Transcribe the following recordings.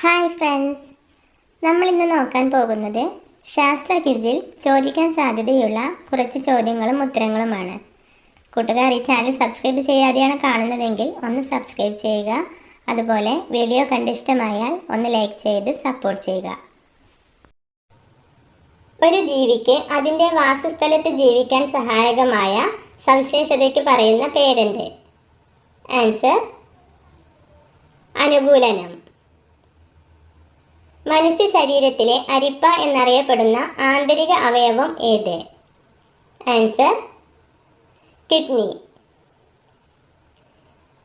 Hi friends. നമ്മൾ ഇന്ന് നോക്കാൻ പോകുന്നത് ശാസ്ത്ര ക്വിസിൽ ചോദിക്കാൻ സാധ്യതയുള്ള കുറച്ച് ചോദ്യങ്ങളും ഉത്തരങ്ങളുമാണ്. കൂട്ടുകാർ ഈ ചാനൽ സബ്സ്ക്രൈബ് ചെയ്യാതെയാണ് കാണുന്നതെങ്കിൽ ഒന്ന് സബ്സ്ക്രൈബ് ചെയ്യുക. അതുപോലെ വീഡിയോ കണ്ടിഷ്ടമായാൽ ഒന്ന് ലൈക്ക് ചെയ്ത് സപ്പോർട്ട് ചെയ്യുക. ഒരു ജീവിക്ക് അതിന്റെ വാസസ്ഥലത്ത് ജീവിക്കാൻ സഹായകമായ സവിശേഷതയ്ക്ക് പറയുന്ന പേരെന്ത്? ആൻസർ അനുകൂലനം. മനുഷ്യ ശരീരത്തിലെ അരിപ്പ എന്നറിയപ്പെടുന്ന ആന്തരിക അവയവം ഏത്? Answer kidney.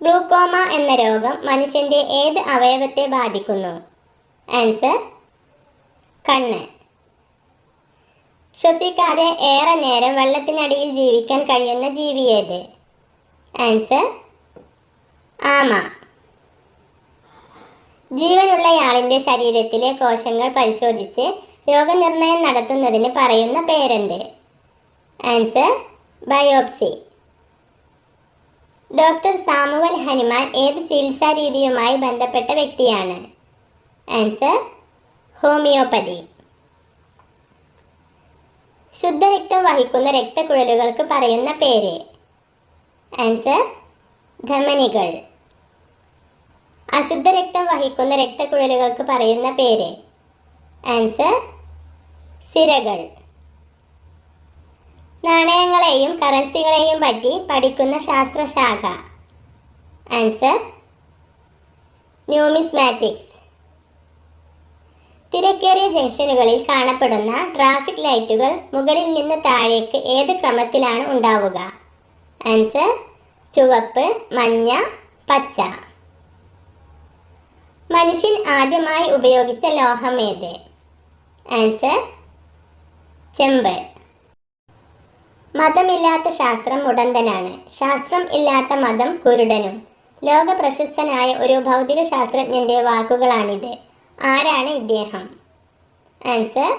ഗ്ലൂക്കോമ എന്ന രോഗം മനുഷ്യന്റെ ഏത് അവയവത്തെ ബാധിക്കുന്നു? ആൻസർ കണ്ണ്. ശ്വസിക്കാതെ ഏറെ നേരം വെള്ളത്തിനടിയിൽ ജീവിക്കാൻ കഴിയുന്ന ജീവി ഏത്? ആൻസർ ആമ. ജീവനുള്ളയാളിന്റെ ശരീരത്തിലെ കോശങ്ങൾ പരിശോധിച്ച് രോഗനിർണയം നടത്തുന്നതിന് പറയുന്ന പേരെന്ത്? Answer biopsy. Doctor Samuel Hahnemann ഏത് ചികിത്സാ രീതിയുമായി ബന്ധപ്പെട്ട വ്യക്തിയാണ്? Answer homeopathy. ശുദ്ധരക്തം വഹിക്കുന്ന രക്തക്കുഴലുകൾക്ക് പറയുന്ന പേര്? ആൻസർ ധമനികൾ. അശുദ്ധ രക്തം വഹിക്കുന്ന രക്തക്കുഴലുകൾക്ക് പറയുന്ന പേര്? ആൻസർ സിരകൾ. നാണയങ്ങളെയും കറൻസികളെയും പറ്റി പഠിക്കുന്ന ശാസ്ത്രശാഖ. ആൻസർ ന്യൂമിസ്മാറ്റിക്സ് തിരക്കേറിയ ജംഗ്ഷനുകളിൽ കാണപ്പെടുന്ന ട്രാഫിക് ലൈറ്റുകൾ മുകളിൽ നിന്ന് താഴേക്ക് ഏത് ക്രമത്തിലാണ് ഉണ്ടാവുക? ആൻസർ ചുവപ്പ് മഞ്ഞ പച്ച. മനുഷ്യൻ ആദ്യമായി ഉപയോഗിച്ച ലോഹം ഏത്? ആൻസർ ചെമ്പ്. മതമില്ലാത്ത ശാസ്ത്രം ഉടന്തനാണ്. ശാസ്ത്രം ഇല്ലാത്ത മതം കുരുടനും. ലോക പ്രശസ്തനായ ഒരു ഭൗതിക ശാസ്ത്രജ്ഞന്റെ വാക്കുകളാണിത്. ആരാണ് ഇദ്ദേഹം? Answer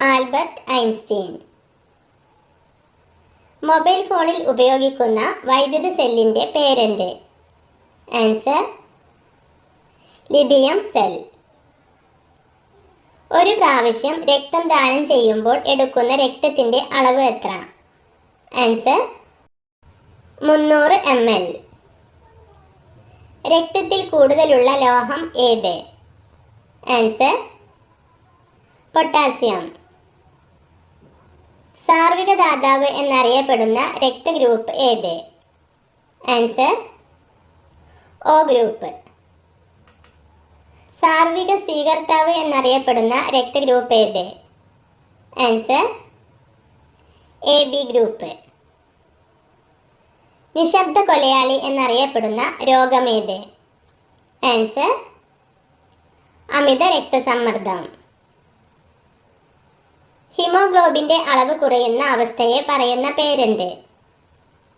Albert Einstein. മൊബൈൽ ഫോണിൽ ഉപയോഗിക്കുന്ന വൈദ്യുത സെല്ലിന്റെ പേരെന്ത്? Answer lithium cell. ഒരു പ്രാവശ്യം രക്തം ദാനം ചെയ്യുമ്പോൾ എടുക്കുന്ന രക്തത്തിന്റെ അളവ് എത്ര? ആൻസർ മുന്നൂറ് എം എൽ. രക്തത്തിൽ കൂടുതലുള്ള ലോഹം ഏത്? Answer potassium. സാർവിക ദാതാവ് എന്നറിയപ്പെടുന്ന രക്തഗ്രൂപ്പ് ഏത്? Answer O group. സാർവിക സ്വീകർത്താവ് എന്നറിയപ്പെടുന്ന രക്തഗ്രൂപ്പ് ഏത് ആൻസർ എ ബി ഗ്രൂപ്പ് നിശബ്ദ കൊലയാളി എന്നറിയപ്പെടുന്ന രോഗമേത്? ആൻസർ അമിത രക്തസമ്മർദ്ദം. ഹിമോഗ്ലോബിന്റെ അളവ് കുറയുന്ന അവസ്ഥയെ പറയുന്ന പേരെന്ത്?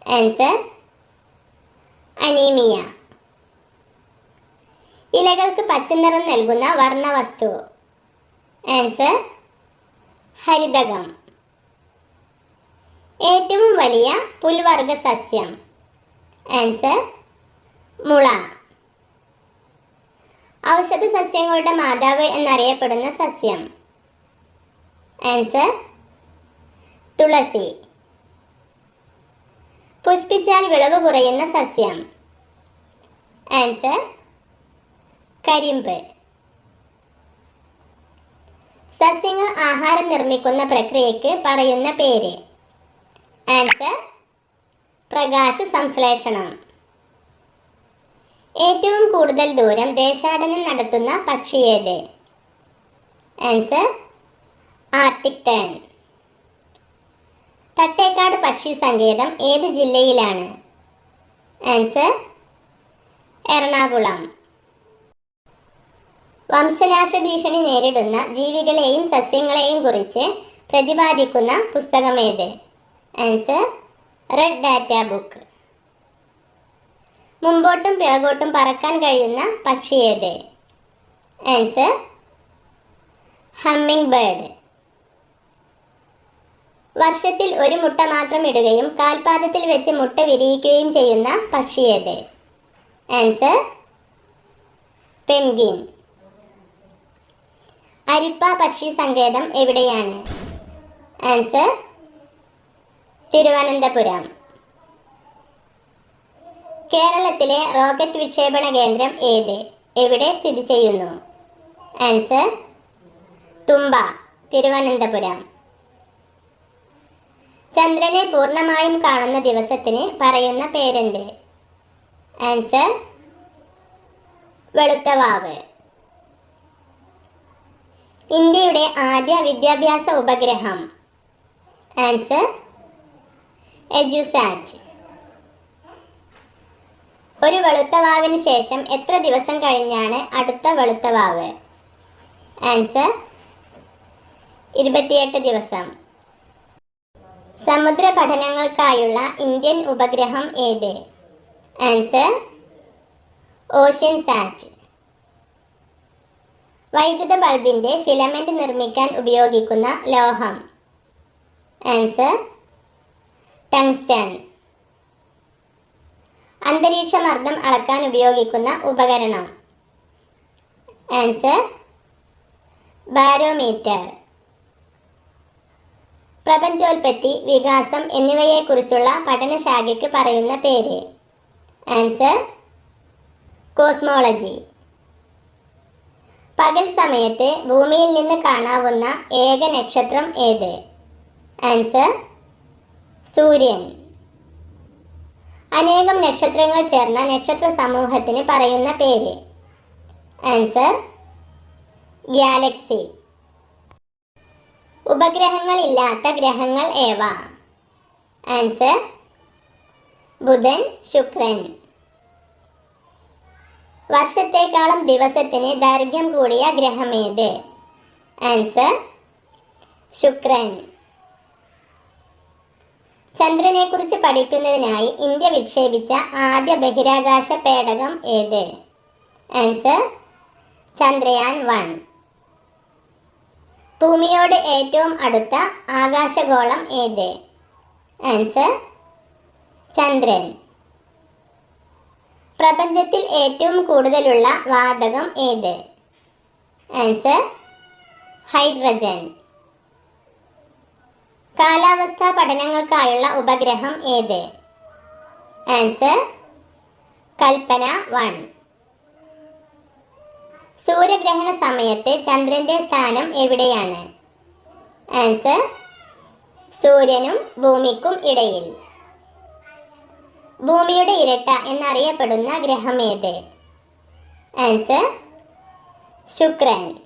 Answer anaemia. ഇലകൾക്ക് പച്ചനിറം നൽകുന്ന വർണവസ്തു. ആൻസർ ഹരിതകം. ഏറ്റവും വലിയ പുൽവർഗ സസ്യം. ആൻസർ മുള. ഔഷധ സസ്യങ്ങളുടെ മാതാവ് എന്നറിയപ്പെടുന്ന സസ്യം. ആൻസർ തുളസി. പുഷ്പിച്ചാൽ വിളവ് കുറയുന്ന സസ്യം. ആൻസർ കരിമ്പ്. സസ്യങ്ങൾ ആഹാരം നിർമ്മിക്കുന്ന പ്രക്രിയയ്ക്ക് പറയുന്ന പേര്. ആൻസർ പ്രകാശ സംശ്ലേഷണം. ഏറ്റവും കൂടുതൽ ദൂരം ദേശാടനം നടത്തുന്ന പക്ഷി ഏത്? Answer arctic tern. തട്ടേക്കാട് പക്ഷി സങ്കേതം ഏത് ജില്ലയിലാണ്? ആൻസർ എറണാകുളം. വംശനാശ ഭീഷണി നേരിടുന്ന ജീവികളെയും സസ്യങ്ങളെയും കുറിച്ച് പ്രതിപാദിക്കുന്ന പുസ്തകമേത് ആൻസർ റെഡ് ഡാറ്റ ബുക്ക് മുമ്പോട്ടും പിറകോട്ടും പറക്കാൻ കഴിയുന്ന പക്ഷി ഏത്? ആൻസർ ഹമ്മിങ് ബേർഡ് വർഷത്തിൽ ഒരു മുട്ട മാത്രം ഇടുകയും കാൽപാദത്തിൽ വെച്ച് മുട്ട വിരിയിക്കുകയും ചെയ്യുന്ന പക്ഷി ഏത്? ആൻസർ പെൻഗിൻ അരിപ്പ പക്ഷി സങ്കേതം എവിടെയാണ്? ആൻസർ തിരുവനന്തപുരം. കേരളത്തിലെ റോക്കറ്റ് വിക്ഷേപണ കേന്ദ്രം ഏത്? എവിടെ സ്ഥിതി ചെയ്യുന്നു? ആൻസർ തുമ്പ തിരുവനന്തപുരം. ചന്ദ്രനെ പൂർണമായും കാണുന്ന ദിവസത്തിന് പറയുന്ന പേരെന്ത്? ആൻസർ വെളുത്തവാവ് ഇന്ത്യയുടെ ആദ്യ വിദ്യാഭ്യാസ ഉപഗ്രഹം. ആൻസർ എജുസാറ്റ് ഒരു വെളുത്ത വാവിന് ശേഷം എത്ര ദിവസം കഴിഞ്ഞാണ് അടുത്ത വെളുത്ത വാവ്? ആൻസർ ഇരുപത്തിയെട്ട് ദിവസം. സമുദ്ര പഠനങ്ങൾക്കായുള്ള ഇന്ത്യൻ ഉപഗ്രഹം ഏത്? ആൻസർ ഓഷ്യൻ സാറ്റ് വൈദ്യുത ബൾബിന്റെ ഫിലമെന്റ് നിർമ്മിക്കാൻ ഉപയോഗിക്കുന്ന ലോഹം. Answer tungsten. അന്തരീക്ഷ അന്തരീക്ഷമർദ്ദം അളക്കാൻ ഉപയോഗിക്കുന്ന ഉപകരണം. Answer barometer. പ്രപഞ്ചോൽപത്തി വികാസം എന്നിവയെക്കുറിച്ചുള്ള പഠനശാഖയ്ക്ക് പറയുന്ന പേര്. Answer cosmology. പകൽ സമയത്ത് ഭൂമിയിൽ നിന്ന് കാണാവുന്ന ഏക നക്ഷത്രം ഏത്? ആൻസർ സൂര്യൻ. അനേകം നക്ഷത്രങ്ങൾ ചേർന്ന നക്ഷത്ര സമൂഹത്തിന് പറയുന്ന പേര്. ആൻസർ ഗാലക്സി ഉപഗ്രഹങ്ങളില്ലാത്ത ഗ്രഹങ്ങൾ ഏവ? ആൻസർ ബുധൻ ശുക്രൻ. വർഷത്തേക്കാളും ദിവസത്തിന് ദൈർഘ്യം കൂടിയ ഗ്രഹമേത്? ആൻസർ ശുക്രൻ. ചന്ദ്രനെക്കുറിച്ച് പഠിക്കുന്നതിനായി ഇന്ത്യ വിക്ഷേപിച്ച ആദ്യ ബഹിരാകാശ പേടകം ഏത്? Answer Chandrayaan one. ഭൂമിയോട് ഏറ്റവും അടുത്ത ആകാശഗോളം ഏത്? ആൻസർ ചന്ദ്രൻ. പ്രപഞ്ചത്തിൽ ഏറ്റവും കൂടുതലുള്ള വാതകം ഏത്? ആൻസർ ഹൈഡ്രജൻ കാലാവസ്ഥാ പഠനങ്ങൾക്കായുള്ള ഉപഗ്രഹം ഏത്? ആൻസർ കൽപ്പന വൺ സൂര്യഗ്രഹണ സമയത്ത് ചന്ദ്രന്റെ സ്ഥാനം എവിടെയാണ്? ആൻസർ സൂര്യനും ഭൂമിക്കും ഇടയിൽ. ഭൂമിയുടെ ഇരട്ട എന്നറിയപ്പെടുന്ന ഗ്രഹം ഏത്? ആൻസർ ശുക്രൻ.